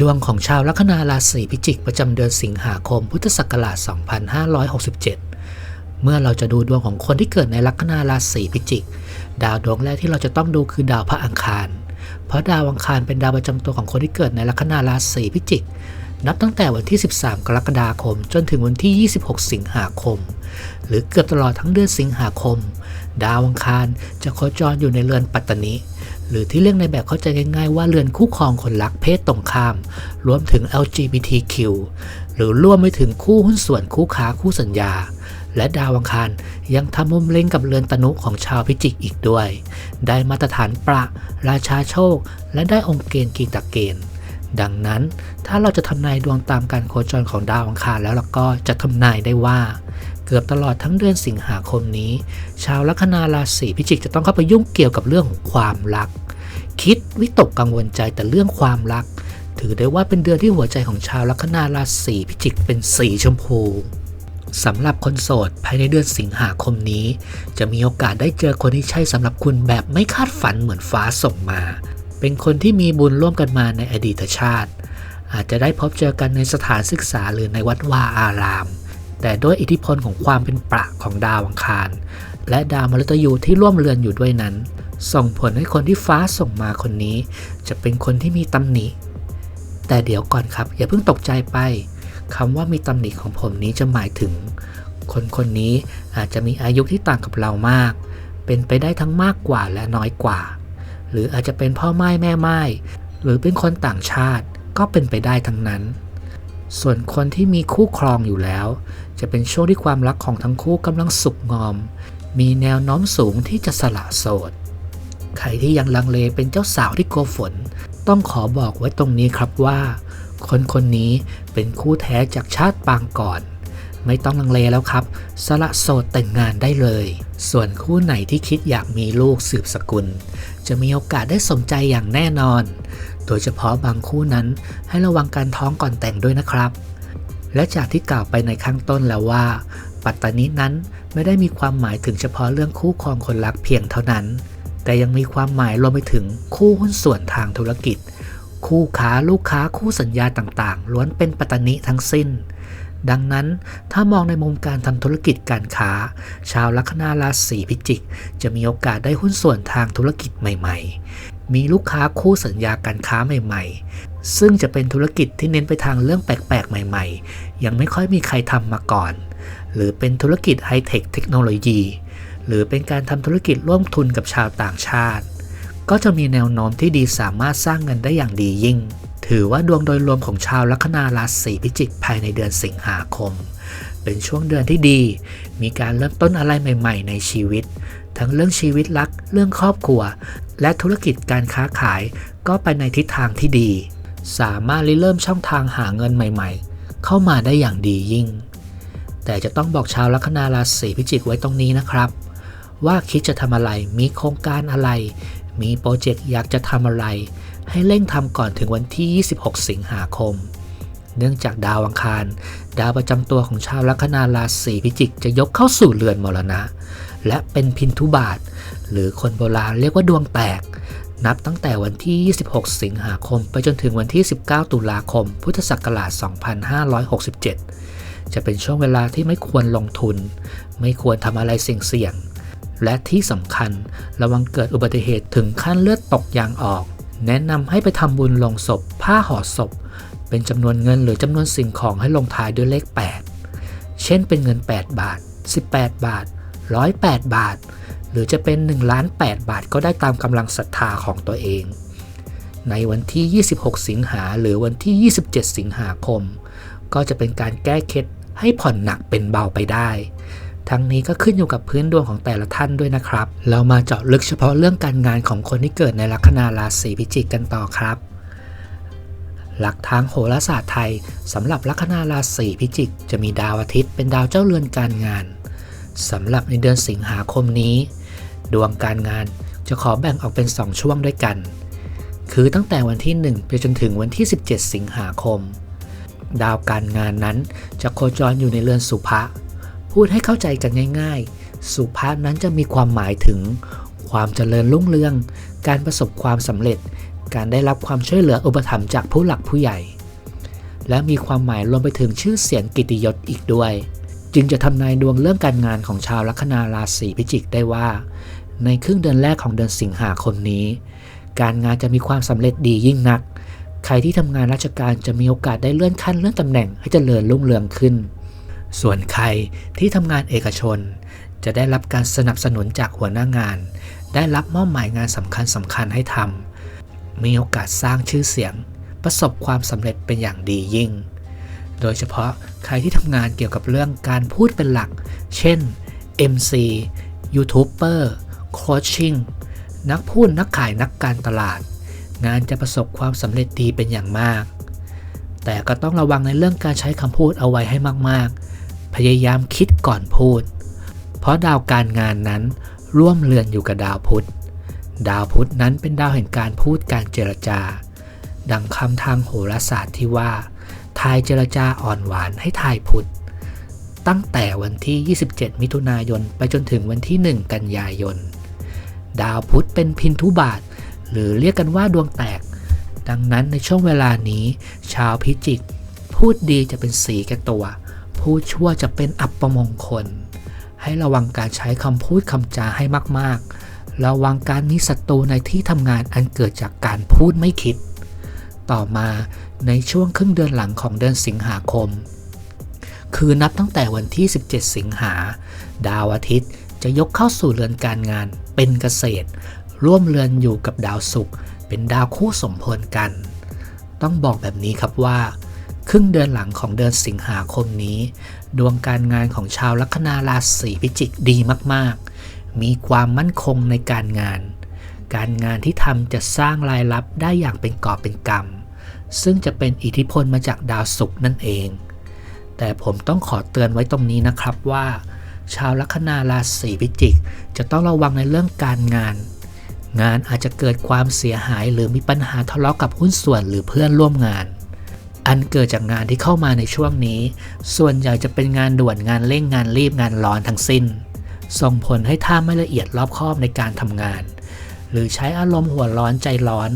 ดวงของชาวลัคนาราศีพิจิกประจำเดือนสิงหาคมพุทธศักราช 2567 เมื่อเราจะดูดวงของคนที่เกิดในลัคนาราศีพิจิก ดาวดวงแรกที่เราจะต้องดูคือดาวพระอังคาร เพราะดาวอังคารเป็นดาวประจำตัวของคนที่เกิดในลัคนาราศีพิจิก นับตั้งแต่วันที่ 13 กรกฎาคม จนถึงวันที่ 26 สิงหาคม หรือเกือบตลอดทั้งเดือนสิงหาคม ดาวอังคารจะโคจรอยู่ในเรือนปัตตนิ หรือที่เรียกในแบบเข้าใจง่ายๆว่าเรือนคู่ครองคนรักเพศตรงข้าม รวมถึง LGBTQ หรือรวมไปถึงคู่หุ้นส่วนคู่ค้าคู่สัญญา และดาวังคารยังทำมุมเล็งกับเรือนตนุของชาวพิจิกอีกด้วย ได้มาตรฐานประราชาโชค และได้องค์เกณฑ์กีตาเกณฑ์ดังนั้นถ้าเราจะทำนายดวงตามการโคจรของดาวอังคารแล้วเราก็จะทำนายได้ว่า เกือบตลอดทั้งเดือนสิงหาคมนี้ ชาวลัคนาราศีพิจิกจะต้องเข้าไปยุ่งเกี่ยวกับเรื่องของความรัก คิดวิตกกังวลใจแต่เรื่องความรัก ถือได้ว่าเป็นเดือนที่หัวใจของชาวลัคนาราศีพิจิกเป็นสีชมพูสำหรับคนโสดภายในเดือนสิงหาคมนี้ จะมีโอกาสได้เจอคนที่ใช่สำหรับคุณแบบไม่คาดฝันเหมือนฟ้าส่งมา เป็นคนที่มีบุญร่วมกันมาในอดีตชาติ อาจจะได้พบเจอกันในสถานศึกษาหรือในวัดวาอาราม แต่ด้วยอิทธิพลของความเป็นประของดาวอังคาร และดาวมฤตยูที่ร่วมเรือนอยู่ด้วยนั้น ส่งผลให้คนที่ฟ้าส่งมาคนนี้ จะเป็นคนที่มีตำหนิ แต่เดี๋ยวก่อนครับ อย่าเพิ่งตกใจไปคำว่ามีตำหนิของผมนี้จะหมายถึง คนคนนี้อาจจะมีอายุที่ต่างกับเรามาก เป็นไปได้ทั้งมากกว่าและน้อยกว่า หรืออาจจะเป็นพ่อไม้แม่ไม้หรือเป็นคนต่างชาติก็เป็นไปได้ทั้งนั้น ส่วนคนที่มีคู่ครองอยู่แล้ว จะเป็นช่วงที่ความรักของทั้งคู่กำลังสุกงอม มีแนวโน้มสูงที่จะสละโสด ใครที่ยังลังเลเป็นเจ้าสาวที่โกฝน ต้องขอบอกไว้ตรงนี้ครับว่า คนคนนี้เป็นคู่แท้จากชาติปางก่อน ไม่ต้องลังเลแล้วครับ สละโสดแต่งงานได้เลย ส่วนคู่ไหนที่คิดอยากมีลูกสืบสกุล จะมีโอกาสได้สมใจอย่างแน่นอน โดยเฉพาะบางคู่นั้นให้ระวังการท้องก่อนแต่งด้วยนะครับ และจากที่กล่าวไปในข้างต้นแล้วว่า ปัตตานีนั้นไม่ได้มีความหมายถึงเฉพาะเรื่องคู่ครองคนรักเพียงเท่านั้น แต่ยังมีความหมายรวมไปถึงคู่หุ้นส่วนทางธุรกิจ คู่ค้าลูกค้าคู่สัญญาต่างๆ ล้วนเป็นปัตตนีทั้งสิ้น ดังนั้นถ้ามองในมุมการทำธุรกิจการค้า ชาวลัคนาราศีพิจิก จะมีโอกาสได้หุ้นส่วนทางธุรกิจใหม่ ๆ มีลูกค้าคู่สัญญาการค้าใหม่ ๆ ซึ่งจะเป็นธุรกิจที่เน้นไปทางเรื่องแปลกๆ ใหม่ ๆ ยังไม่ค่อยมีใครทำมาก่อน หรือเป็นธุรกิจไฮเทคเทคโนโลยี หรือเป็นการทำธุรกิจร่วมทุนกับชาวต่างชาติ ก็จะมีแนวโน้มที่ดีสามารถสร้างเงินได้อย่างดียิ่ง ถือว่าดวงโดยรวมของชาวลัคนาราศีพิจิกภายในเดือนสิงหาคม เป็นช่วงเดือนที่ดี มีการเริ่มต้นอะไรใหม่ ๆ ในชีวิต ทั้งเรื่องชีวิตรัก เรื่องครอบครัว และธุรกิจการค้าขาย ก็ไปในทิศทางที่ดี สามารถริเริ่มช่องทางหาเงินใหม่ ๆ เข้ามาได้อย่างดียิ่งแต่จะต้องบอกชาวลัคนาราศีพิจิกไว้ตรงนี้นะครับ ว่าคิดจะทำอะไร มีโครงการอะไร มีโปรเจกต์อยากจะทำอะไร ให้เร่งทำก่อนถึงวันที่ 26 สิงหาคม เนื่องจากดาวอังคาร ดาวประจำตัวของชาวลัคนาราศีพิจิกจะยกเข้าสู่เรือนมรณะ และเป็นพินทุบาท หรือคนโบราณเรียกว่าดวงแตก นับตั้งแต่วันที่ 26 สิงหาคม ไปจนถึงวันที่ 19 ตุลาคม พุทธศักราช 2567จะเป็นช่วงเวลาที่ไม่ควรลงทุน ไม่ควรทำอะไรเสี่ยง และที่สำคัญระวังเกิดอุบัติเหตุถึงขั้นเลือดตกยางออก แนะนำให้ไปทำบุญลงศพ ผ้าห่อศพ เป็นจำนวนเงินหรือจำนวนสิ่งของให้ลงท้ายด้วยเลข 8 เช่นเป็นเงิน 8 บาท 18 บาท 108 บาท หรือจะเป็น1ล้าน8บาทก็ได้ตามกำลังศรัทธาของตัวเอง ในวันที่ 26 สิงหาหรือวันที่ 27 สิงหาคม ก็จะเป็นการแก้เคล็ดให้ผ่อนหนักเป็นเบาไปได้ ทั้งนี้ก็ขึ้นอยู่กับพื้นดวงของแต่ละท่านด้วยนะครับ เรามาเจาะลึกเฉพาะเรื่องการงานของคนที่เกิดในลัคนาราศีพิจิกกันต่อครับ หลักทางโหราศาสตร์ไทยสำหรับลัคนาราศีพิจิก จะมีดาวอาทิตย์เป็นดาวเจ้าเรือนการงานสำหรับในเดือนสิงหาคมนี้ ดวงการงานจะขอแบ่งออกเป็น 2 ช่วงด้วยกัน คือตั้งแต่วันที่ 1 ไปจนถึงวันที่ 17 สิงหาคม ดาวการงานนั้นจะโคจรอยู่ในเรือนสุภะ พูดให้เข้าใจกันง่าย ๆ สุภาพนั้นจะมีความหมายถึง ความเจริญรุ่งเรือง การประสบความสำเร็จ การได้รับความช่วยเหลืออุปถัมภ์จากผู้หลักผู้ใหญ่ และมีความหมายรวมไปถึงชื่อเสียงกิติยศอีกด้วย จึงจะทำนายดวงเรื่องการงานของชาวลัคนาราศีพิจิกได้ว่า ในครึ่งเดือนแรกของเดือนสิงหาคมนี้ การงานจะมีความสำเร็จดียิ่งนัก ใครที่ทำงานราชการจะมีโอกาสได้เลื่อนขั้นเลื่อนตำแหน่งให้เจริญรุ่งเรืองขึ้น ส่วนใครที่ทำงานเอกชน จะได้รับการสนับสนุนจากหัวหน้างาน ได้รับมอบหมายงานสำคัญสำคัญให้ทำมีโอกาสสร้างชื่อเสียง ประสบความสำเร็จเป็นอย่างดียิ่ง โดยเฉพาะใครที่ทำงานเกี่ยวกับเรื่องการพูดเป็นหลัก เช่น MC ยูทูบเบอร์โคชชิ่งนักพูดนักขายนักการตลาด งานจะประสบความสำเร็จดีเป็นอย่างมาก แต่ก็ต้องระวังในเรื่องการใช้คำพูดเอาไว้ให้มากๆ พยายามคิดก่อนพูด เพราะดาวการงานนั้นร่วมเรือนอยู่กับดาวพุธ ดาวพุธนั้นเป็นดาวแห่งการพูดการเจรจา ดังคำทางโหราศาสตร์ที่ว่าทายเจรจาอ่อนหวานให้ทายพุธ ตั้งแต่วันที่ 27 มิถุนายนไปจนถึงวันที่ 1 กันยายน ดาวพุธเป็นพินทุบาท หรือเรียกกันว่าดวงแตก ดังนั้นในช่วงเวลานี้ ชาวพิจิก พูดดีจะเป็นสีแก่ตัว พูดชั่วจะเป็นอับประมงคล ให้ระวังการใช้คำพูดคำจาให้มากๆ ระวังการมีศัตรูในที่ทำงานอันเกิดจากการพูดไม่คิด ต่อมาในช่วงครึ่งเดือนหลังของเดือนสิงหาคม คือนับตั้งแต่วันที่ 17 สิงหา ดาวอาทิตย์จะยกเข้าสู่เรือนการงานเป็นเกษตร ร่วมเรือนอยู่กับดาวศุกร์เป็นดาวคู่สมพลกัน ต้องบอกแบบนี้ครับว่า ครึ่งเดือนหลังของเดือนสิงหาคมนี้ ดวงการงานของชาวลัคนาราศีพิจิกดีมากๆ มีความมั่นคงในการงาน การงานที่ทำจะสร้างรายรับได้อย่างเป็นกอบเป็นกำซึ่งจะเป็นอิทธิพลมาจากดาวศุกร์นั่นเอง แต่ผมต้องขอเตือนไว้ตรงนี้นะครับว่า ชาวลัคนาราศีพิจิก จะต้องระวังในเรื่องการงาน งานอาจจะเกิดความเสียหายหรือมีปัญหาทะเลาะกับหุ้นส่วนหรือเพื่อนร่วมงาน อันเกิดจากงานที่เข้ามาในช่วงนี้ ส่วนใหญ่จะเป็นงานด่วนงานเร่งงานรีบงานร้อนทั้งสิ้น ส่งผลให้ท่าไม่ละเอียดรอบคอบในการทำงาน หรือใช้อารมณ์หัวร้อนใจร้อน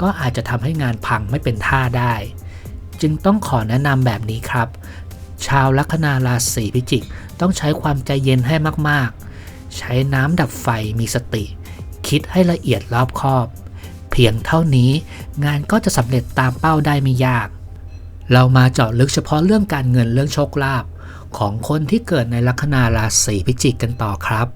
ก็อาจจะทำให้งานพังไม่เป็นท่าได้ จึงต้องขอแนะนำแบบนี้ครับ ชาวลัคนาราศีพิจิกต้องใช้ความใจเย็นให้มากๆ ใช้น้ำดับไฟมีสติ คิดให้ละเอียดรอบคอบ เพียงเท่านี้งานก็จะสำเร็จตามเป้าได้ไม่ยาก เรามาเจาะลึกเฉพาะเรื่องการเงินเรื่องโชคลาภของคนที่เกิดในลัคนาราศีพิจิกกันต่อครับ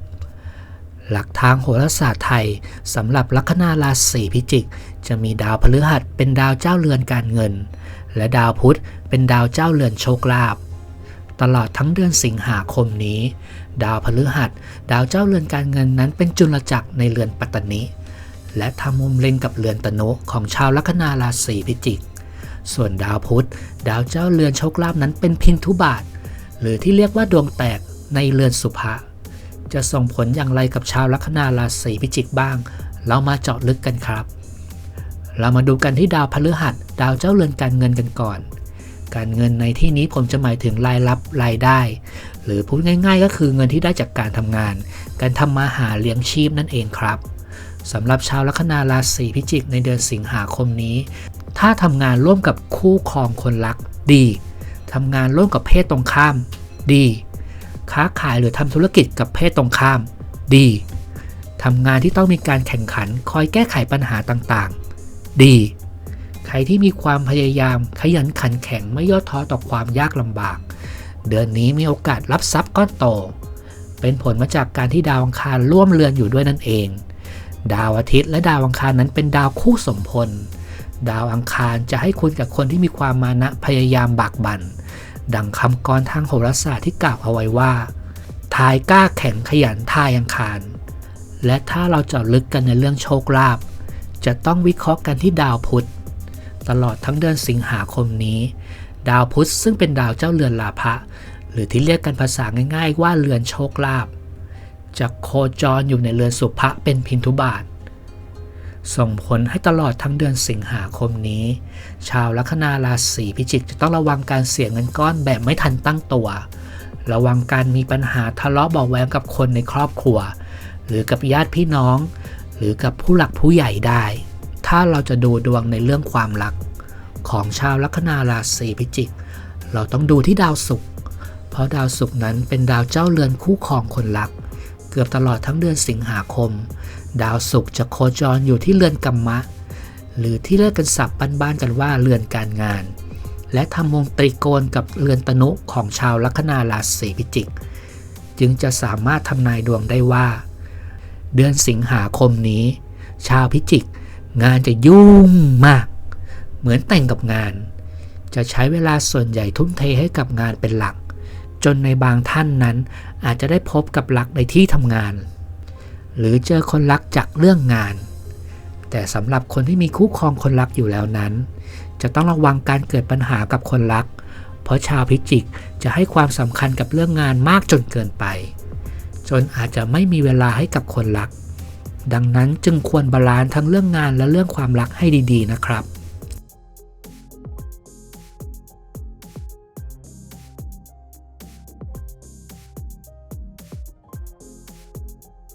หลักทางโหราศาสตร์ไทยสำหรับลัคนาราศีพิจิก จะมีดาวพฤหัสเป็นดาวเจ้าเรือนการเงิน และดาวพุธเป็นดาวเจ้าเรือนโชคลาภตลอดทั้งเดือนสิงหาคมนี้ ดาวพฤหัส ดาวเจ้าเรือนการเงินนั้นเป็นจุลจักรในเรือนปัตตนิและทำมุมเล็งกับเรือนตนุของชาวลัคนาราศีพิจิก ส่วนดาวพุธ ดาวเจ้าเรือนโชคลาภนั้นเป็นพินทุบาท หรือที่เรียกว่าดวงแตกในเรือนสุภะจะส่งผลอย่างไรกับชาวลัคนาราศีพิจิกบ้าง เรามาเจาะลึกกันครับ เรามาดูกันที่ดาวพฤหัส ดาวเจ้าเรือนการเงินกันก่อน การเงินในที่นี้ผมจะหมายถึงรายรับรายได้ หรือพูดง่าย ๆ ก็คือเงินที่ได้จากการทำงาน การทำมาหาเลี้ยงชีพนั่นเองครับสำหรับชาวลัคนาราศีพิจิกในเดือนสิงหาคมนี้ ถ้าทำงานร่วมกับคู่ครองคนรักดีทำงานร่วมกับเพศตรงข้าม ดี ค้าขายหรือทำธุรกิจกับเพศตรงข้าม ดีทำงานที่ต้องมีการแข่งขัน คอยแก้ไขปัญหาต่างๆ ดี ใครที่มีความพยายามขยันขันแข็งไม่ย่อท้อต่อความยากลำบาก เดือนนี้มีโอกาสรับทรัพย์ก้อนโต เป็นผลมาจากการที่ดาวอังคารร่วมเรือนอยู่ด้วยนั่นเอง ดาวอาทิตย์และดาวอังคารนั้นเป็นดาวคู่สมพล ดาวอังคารจะให้คุณกับคนที่มีความมานะพยายามบากบัน่น ดังคำกรทางโหราศาสตร์ที่กล่าวเอาไว้ว่าทายกล้าแข็งขยันทายอังคาร และถ้าเราเจาะลึกกันในเรื่องโชคลาภจะต้องวิเคราะห์กันที่ดาวพุธ ตลอดทั้งเดือนสิงหาคมนี้ ดาวพุธซึ่งเป็นดาวเจ้าเรือนลาภะหรือที่เรียกกันภาษาง่าย ๆ ว่าเรือนโชคลาภจะโคจรอยู่ในเรือนสุภะเป็นพินทุบาท ส่งผลให้ตลอดทั้งเดือนสิงหาคมนี้ ชาวลัคนาราศีพิจิกจะต้องระวังการเสียเงินก้อนแบบไม่ทันตั้งตัว ระวังการมีปัญหาทะเลาะเบาะแวงกับคนในครอบครัว หรือกับญาติพี่น้อง หรือกับผู้หลักผู้ใหญ่ได้ถ้ถ้าเราจะดูดวงในเรื่องความรัก ของชาวลัคนาราศีพิจิก เราต้องดูที่ดาวศุกร์เพราะดาวศุกร์นั้นเป็นดาวเจ้าเรือนคู่ครองคนรัก เกือบตลอดทั้งเดือนสิงหาคม ดาวศุกร์จะโคจรอยู่ที่เรือนกัมมะ หรือที่เรียกกันศัพท์บ้านๆกันว่าเรือนการงาน และทำมงตรีโกณกับเรือนตนุของชาวลัคนาราศีพิจิก จึงจะสามารถทำนายดวงได้ว่า เดือนสิงหาคมนี้ ชาวพิจิก งานจะยุ่งมาก เหมือนแต่งกับงาน จะใช้เวลาส่วนใหญ่ทุ่มเทให้กับงานเป็นหลัก จนในบางท่านนั้นอาจจะได้พบกับรักในที่ทำงาน หรือเจอคนรักจากเรื่องงาน แต่สำหรับคนที่มีคู่ครองคนรักอยู่แล้วนั้น จะต้องระวังการเกิดปัญหากับคนรัก เพราะชาวพิจิกจะให้ความสำคัญกับเรื่องงานมากจนเกินไป จนอาจจะไม่มีเวลาให้กับคนรัก ดังนั้นจึงควรบาลานซ์ทั้งเรื่องงานและเรื่องความรักให้ดี ๆ นะครับ